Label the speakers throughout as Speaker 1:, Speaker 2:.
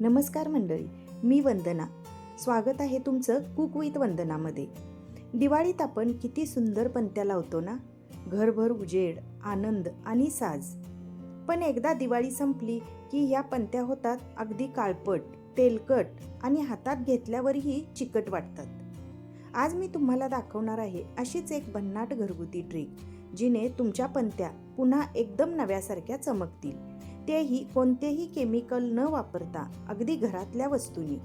Speaker 1: नमस्कार मंडळी मी वंदना. स्वागत आहे तुमचं कुक विथ वंदनामध्ये. दिवाळीत आपण किती सुंदर पंत्या लावतो ना? घरभर उजेड आनंद आणि साज. पण एकदा दिवाळी संपली की ह्या पंत्या होतात अगदी काळपट तेलकट आणि हातात घेतल्यावरही चिकट वाटतात. आज मी तुम्हाला दाखवणार आहे अशीच एक भन्नाट घरगुती ट्रिक जिने तुमच्या पंत्या पुन्हा एकदम नव्यासारख्या चमकतील. तेही कोणतेही केमिकल न वापरता अगदी घरातल्या वस्तूंनी.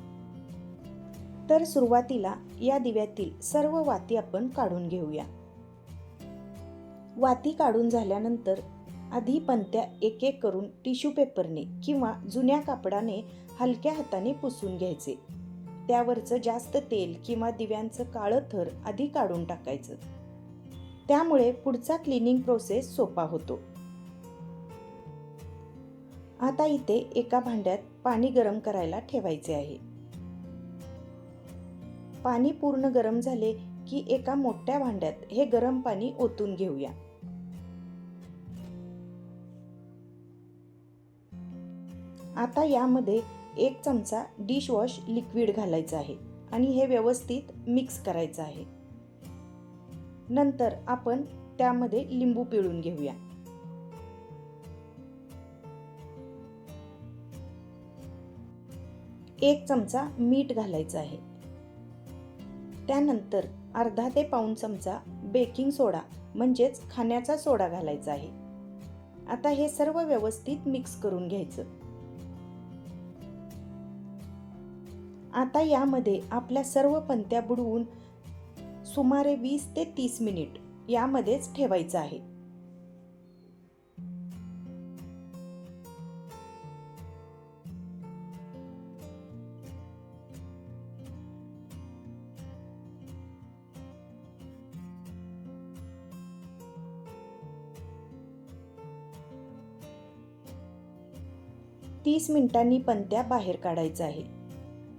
Speaker 1: तर सुरुवातीला या दिव्यातील सर्व वाती आपण काढून घेऊया. वाती काढून झाल्यानंतर आधी पंत्या एक एक करून टिश्यू पेपरने किंवा जुन्या कापडाने हलक्या हाताने पुसून घ्यायचे. त्यावरचं जास्त तेल किंवा दिव्यांचं काळं थर आधी काढून टाकायचं. त्यामुळे पुढचा क्लिनिंग प्रोसेस सोपा होतो. आता इथे एका भांड्यात पाणी गरम करायला ठेवायचे आहे. पाणी पूर्ण गरम झाले की एका मोठ्या भांड्यात हे गरम पाणी ओतून घेऊया. आता यामध्ये एक चमचा डिशवॉश लिक्विड घालायचं आहे आणि हे व्यवस्थित मिक्स करायचं आहे. नंतर आपण त्यामध्ये लिंबू पिळून घेऊया. एक चमचा मीठ घालायचं आहे. त्यानंतर अर्धा ते पाऊण चमचा बेकिंग सोडा म्हणजेच खाण्याचा सोडा घालायचा आहे. आता हे सर्व व्यवस्थित मिक्स करून घ्यायचं. आता यामध्ये आपल्या सर्व पंत्या बुडवून सुमारे वीस ते तीस मिनिट यामध्येच ठेवायचं आहे. तीस मिनिटांनी पंत्या बाहेर काढायचा आहे.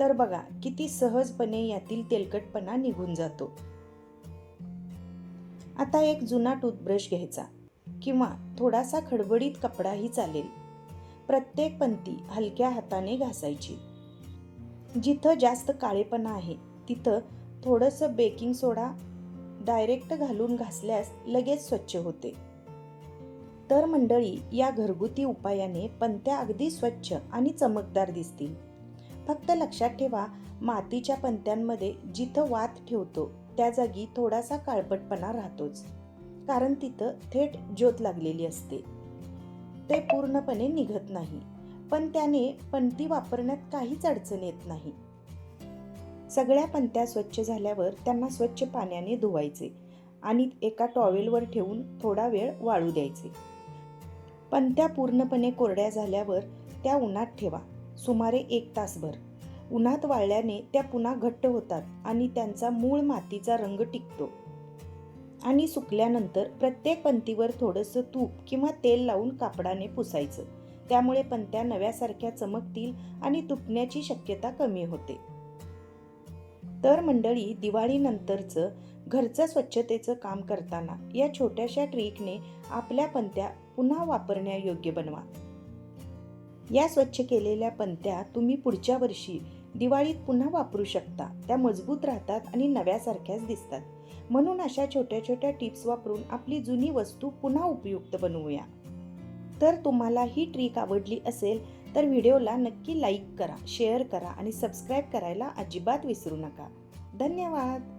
Speaker 1: तर बघा किती सहजपणे यातील तेलकटपणा निघून जातो. आता एक जुना टूथब्रश घ्यायचा किंवा थोडासा खडबडीत कपडाही चालेल. प्रत्येक पंती हलक्या हाताने घासायची. जिथं जास्त काळेपणा आहे तिथं थोडंसं बेकिंग सोडा डायरेक्ट घालून घासल्यास लगेच स्वच्छ होते. तर मंडळी या घरगुती उपायाने पंत्या अगदी स्वच्छ आणि चमकदार दिसतील. फक्त लक्षात ठेवा मातीच्या पंत्यांमध्ये जिथं वात ठेवतो त्या जागी थोडासा काळपटपणा राहतोच. कारण तिथं थेट ज्योत लागलेली असते. ते पूर्णपणे निघत नाही. पण त्याने पंती वापरण्यात काहीच अडचण येत नाही. सगळ्या पंत्या स्वच्छ झाल्यावर त्यांना स्वच्छ पाण्याने धुवायचे आणि एका टॉवेलवर ठेवून थोडा वेळ वाळू द्यायचे. पंत्या पूर्णपणे कोरड्या झाल्यावर त्या उन्हात ठेवा सुमारे एक तासभर. उन्हात वाळल्याने त्या पुन्हा घट्ट होतात आणि त्यांचा मूळ मातीचा रंग टिकतो. आणि सुकल्यानंतर प्रत्येक पंतीवर थोडंसं तूप किंवा तेल लावून कापडाने पुसायचं. त्यामुळे पंत्या नव्यासारख्या चमकतील आणि तुटण्याची शक्यता कमी होते. तर मंडळी दिवाळीनंतरचं घरचं स्वच्छतेचं काम करताना या छोट्याशा ट्रिकने आपल्या पंत्या पुन्हा वापरण्यायोग्य बनवा. या स्वच्छ केलेल्या पंत्या तुम्ही पुढच्या वर्षी दिवाळीत पुन्हा वापरू शकता. त्या मजबूत राहतात आणि नव्यासारख्याच दिसतात. म्हणून अशा छोट्या छोट्या टिप्स वापरून आपली जुनी वस्तू पुन्हा उपयुक्त बनवूया. तर तुम्हाला ही ट्रिक आवडली असेल तर व्हिडिओला नक्की लाईक करा शेअर करा आणि सबस्क्राईब करायला अजिबात विसरू नका. धन्यवाद!